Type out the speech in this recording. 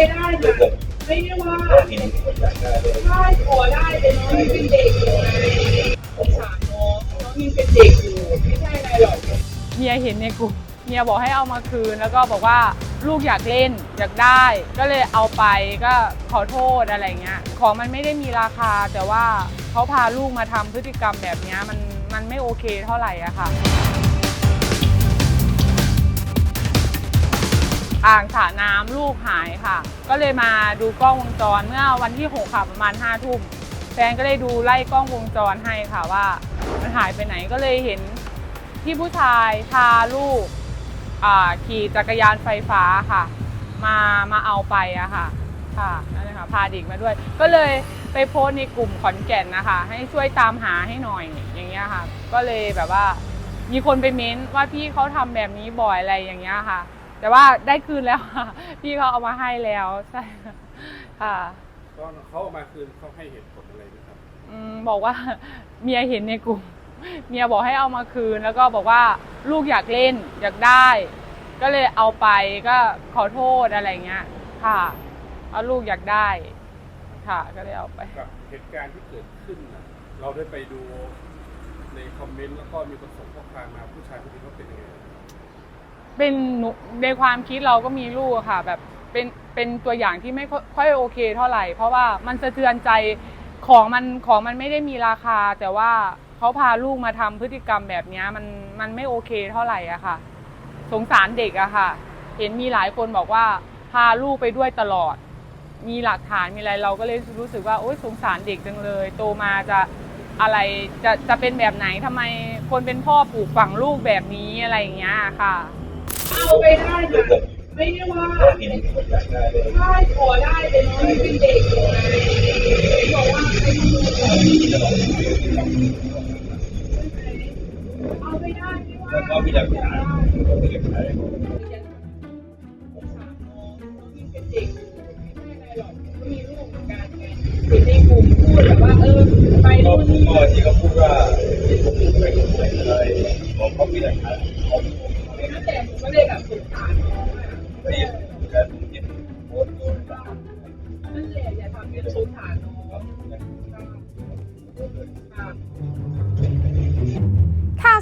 เห็นคนอยากได้เลยได้ขอได้แต่น้องยังเป็นเด็กอยู่ไงสงสารน้องน้องยังเป็นเด็กอยู่ไม่ใช่อะไรหรอกเมียเห็นในกลุ่มเมียบอกให้เอามาคืนแล้วก็บอกว่าลูกอยากเล่นอยากได้ ก็เลยเอาไปก็ขอโทษอะไรเงี้ยของมันไม่ได้มีราคาแต่ว่าเขาพาลูกมาทำพฤติกรรมแบบนี้มันมันไม่โอเคเท่าไหร่อะค่ะ อ่างสระน้ำลูกหายค่ะ ก็เลยมาดูกล้องวงจรเมื่อวันที่ 6 ค่ะประมาณ5้าทุ่มแฟนก็เลยดูไล่กล้องวงจรให้ค่ะว่ามันหายไปไหนก็เลยเห็นที่ผู้ชายพาลูกอ่าขี่จักรยานไฟฟ้าค่ะ มามาเอาไปอะค่ะค่ะนั่นเลยค่ะพาเด็กมาด้วย ก็เลยไปโพสต์ในกลุ่มขอนแก่นนะคะ ให้ช่วยตามหาให้หน่อยอย่างเงี้ยค่ะ ก็เลยแบบว่า มีคนไปเม้นว่าพี่เขาทำแบบนี้บ่อยอะไรอย่างเงี้ยค่ะ แต่ว่าได้คืนแล้วค่ะพี่เขาเอามาให้แล้วใช่ค่ะตอนเขาเอามาคืนเขาให้เหตุผลอะไรไหมครับอืมบอกว่าเมียเห็นในกลุ่มเมียบอกให้เอามาคืน แล้วก็บอกว่าลูกอยากเล่นอยากได้ ก็เลยเอาไปก็ขอโทษอะไรเงี้ย ค่ะเอาลูกอยากได้ ค่ะก็เลยเอาไป กับเหตุการณ์ที่เกิดขึ้นนะเราได้ไปดูในคอมเมนต์แล้วก็มีคนส่งข้อความมาผู้ชายคนนี้เขาเป็นยังไง เป็นหนูในความคิดเราก็มีลูกอะค่ะ แบบเป็นเป็นตัวอย่างที่ไม่ค่อยค่อยโอเคเท่าไหร่ เพราะว่ามันสะเทือนใจของมันของมันไม่ได้มีราคา แต่ว่าเขาพาลูกมาทำพฤติกรรมแบบเนี้ยมันมันไม่โอเคเท่าไหร่อะค่ะ สงสารเด็กอะค่ะ เห็นมีหลายคนบอกว่าพาลูกไปด้วยตลอด มีหลักฐานมีอะไรเราก็เลยรู้สึกว่าโอ๊ยสงสารเด็กจังเลย โตมาจะอะไรจะจะเป็นแบบไหนทำไมคนเป็นพ่อปลูกฝังลูกแบบนี้อะไรอย่างเงี้ยค่ะ เอาไปได้นะไม่ได้ว่าเราเห็นคนอได้เด้ขอได้แต่น้องเป็นเด็กบอกว่าให้ดูก่อนเอาไปได้ไม่ว่าแล้วก็มีหลักฐานก็มีหลักฐานสงสารน้องน้องยังเป็นเด็กไม่ใช่อะไรหรอกก็มีลูกเหมือนกันไงเห็นในกลุ่มพูดแบบว่าเออไปก็นู่นนี่ก็ที่เขาพูดว่า